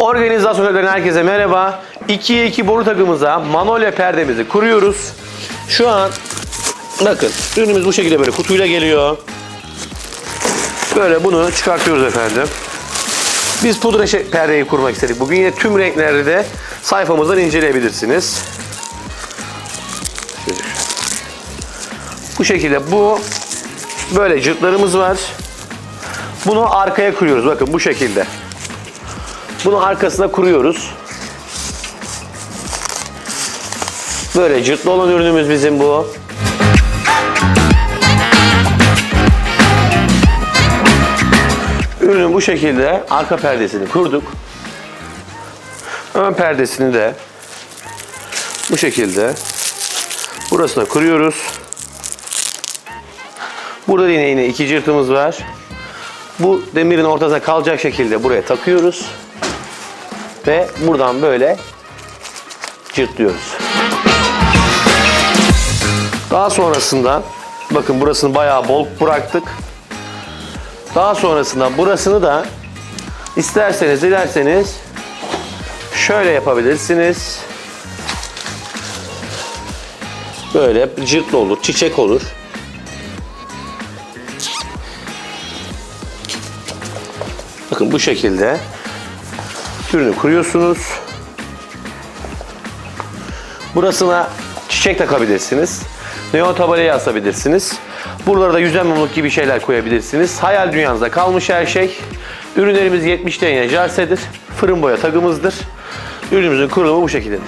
Organizasyonlardan herkese merhaba. 2'ye 2 boru takımıza manolya perdemizi kuruyoruz. Şu an bakın ürünümüz bu şekilde böyle kutuyla geliyor. Böyle bunu çıkartıyoruz efendim. Biz pudra perdeyi kurmak istedik. Bugün yine tüm renklerde de sayfamızdan inceleyebilirsiniz. Bu şekilde bu böyle cırtlarımız var. Bunu arkaya kuruyoruz. Bakın bu şekilde. Bunu arkasına kuruyoruz. Böyle cırtlı olan ürünümüz bizim bu. Ürünün bu şekilde arka perdesini kurduk. Ön perdesini de bu şekilde burasına kuruyoruz. Burada yine yine iki cırtımız var. Bu demirin ortasına kalacak şekilde buraya takıyoruz. Ve buradan böyle cırtlıyoruz. Daha sonrasında bakın burasını bayağı bol bıraktık. Daha sonrasında burasını da isterseniz dilerseniz şöyle yapabilirsiniz. Böyle cırtlı olur, çiçek olur. Bakın bu şekilde ürünü kuruyorsunuz. Burasına çiçek takabilirsiniz. Neon tabelayı asabilirsiniz. Buralara da yüzen mumluk gibi şeyler koyabilirsiniz. Hayal dünyanızda kalmış her şey. Ürünlerimiz 70 DNA jarsedir. Fırın boya tagımızdır. Ürünümüzün kurulumu bu şekilde.